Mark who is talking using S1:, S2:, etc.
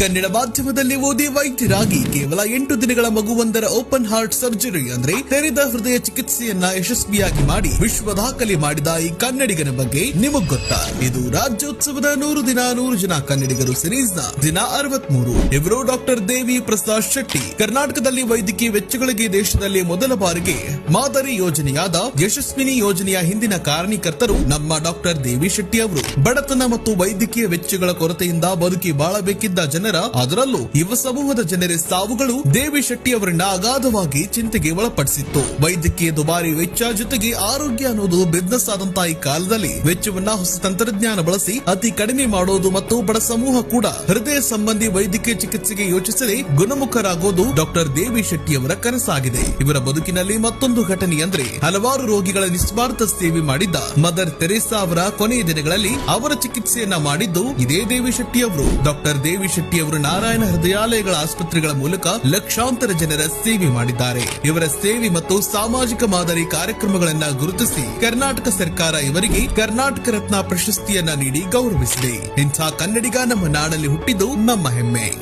S1: ಕನ್ನಡ ಮಾಧ್ಯಮದಲ್ಲಿ ಓದಿ ವೈದ್ಯರಾಗಿ ಕೇವಲ ಎಂಟು ದಿನಗಳ ಮಗುವೊಂದರ ಓಪನ್ ಹಾರ್ಟ್ ಸರ್ಜರಿ ಅಂದ್ರೆ ತೆರೆದ ಹೃದಯ ಚಿಕಿತ್ಸೆಯನ್ನ ಯಶಸ್ವಿಯಾಗಿ ಮಾಡಿ ವಿಶ್ವ ದಾಖಲೆ ಮಾಡಿದ ಈ ಕನ್ನಡಿಗನ ಬಗ್ಗೆ ನಿಮಗ್ ಗೊತ್ತಾ? ಇದು ರಾಜ್ಯೋತ್ಸವದ ನೂರು ದಿನ ನೂರು ಜನ ಕನ್ನಡಿಗರು ಸಿರೀಸ್ನ ದಿನ ಅರವತ್ಮೂರು. ಇವರು ಡಾಕ್ಟರ್ ದೇವಿ ಪ್ರಸಾದ್ ಶೆಟ್ಟಿ. ಕರ್ನಾಟಕದಲ್ಲಿ ವೈದ್ಯಕೀಯ ವೆಚ್ಚಗಳಿಗೆ ದೇಶದಲ್ಲಿ ಮೊದಲ ಬಾರಿಗೆ ಮಾದರಿ ಯೋಜನೆಯಾದ ಯಶಸ್ವಿನಿ ಯೋಜನೆಯ ಹಿಂದಿನ ಕಾರಣೀಕರ್ತರು ನಮ್ಮ ಡಾಕ್ಟರ್ ದೇವಿ ಶೆಟ್ಟಿ ಅವರು. ಬಡತನ ಮತ್ತು ವೈದ್ಯಕೀಯ ವೆಚ್ಚಗಳ ಕೊರತೆಯಿಂದ ಬದುಕಿ ಬಾಳಬೇಕಿದ್ದ ಜನರ ಅದರಲ್ಲೂ ಯುವ ಸಮೂಹದ ಜನರ ಸಾವುಗಳು ದೇವಿ ಶೆಟ್ಟಿ ಅವರನ್ನ ಅಗಾಧವಾಗಿ ಚಿಂತೆಗೆ ಒಳಪಡಿಸಿತ್ತು. ವೈದ್ಯಕೀಯ ದುಬಾರಿ ವೆಚ್ಚ ಜೊತೆಗೆ ಆರೋಗ್ಯ ಅನ್ನೋದು ಬಿಸ್ನೆಸ್ ಆದಂತಹ ಈ ಕಾಲದಲ್ಲಿ ವೆಚ್ಚವನ್ನ ಹೊಸ ತಂತ್ರಜ್ಞಾನ ಬಳಸಿ ಅತಿ ಕಡಿಮೆ ಮಾಡೋದು ಮತ್ತು ಬಡ ಸಮೂಹ ಕೂಡ ಹೃದಯ ಸಂಬಂಧಿ ವೈದ್ಯಕೀಯ ಚಿಕಿತ್ಸೆಗೆ ಯೋಚಿಸದೆ ಗುಣಮುಖರಾಗೋದು ಡಾಕ್ಟರ್ ದೇವಿ ಶೆಟ್ಟಿ ಅವರ ಕನಸಾಗಿದೆ. ಇವರ ಬದುಕಿನಲ್ಲಿ ಮತ್ತೊಂದು ಘಟನೆ ಅಂದ್ರೆ ಹಲವಾರು ರೋಗಿಗಳ ನಿಸ್ವಾರ್ಥ ಸೇವೆ ಮಾಡಿದ್ದ ಮದರ್ ತೆರೇಸಾ ಅವರ ಕೊನೆಯ ದಿನಗಳಲ್ಲಿ ಅವರ ಚಿಕಿತ್ಸೆಯನ್ನ ಮಾಡಿದ್ದು ಇದೇ ದೇವಿ ಶೆಟ್ಟಿ ಅವರು ಡಾಕ್ಟರ್ ದೇವಿ ಶೆಟ್ಟಿ ಅವರು ನಾರಾಯಣ ಹೃದಯಾಲಯಗಳ ಆಸ್ಪತ್ರೆಗಳ ಮೂಲಕ ಲಕ್ಷಾಂತರ ಜನರ ಸೇವೆ ಮಾಡಿದ್ದಾರೆ. ಇವರ ಸೇವೆ ಮತ್ತು ಸಾಮಾಜಿಕ ಮಾದರಿ ಕಾರ್ಯಕ್ರಮಗಳನ್ನ ಗುರುತಿಸಿ ಕರ್ನಾಟಕ ಸರ್ಕಾರ ಇವರಿಗೆ ಕರ್ನಾಟಕ ರತ್ನ ಪ್ರಶಸ್ತಿಯನ್ನ ನೀಡಿ ಗೌರವಿಸಿದೆ. ಇಂಥ ಕನ್ನಡಿಗ ನಮ್ಮ ನಾಡಲ್ಲಿ ಹುಟ್ಟಿದ್ದು ನಮ್ಮ ಹೆಮ್ಮೆ.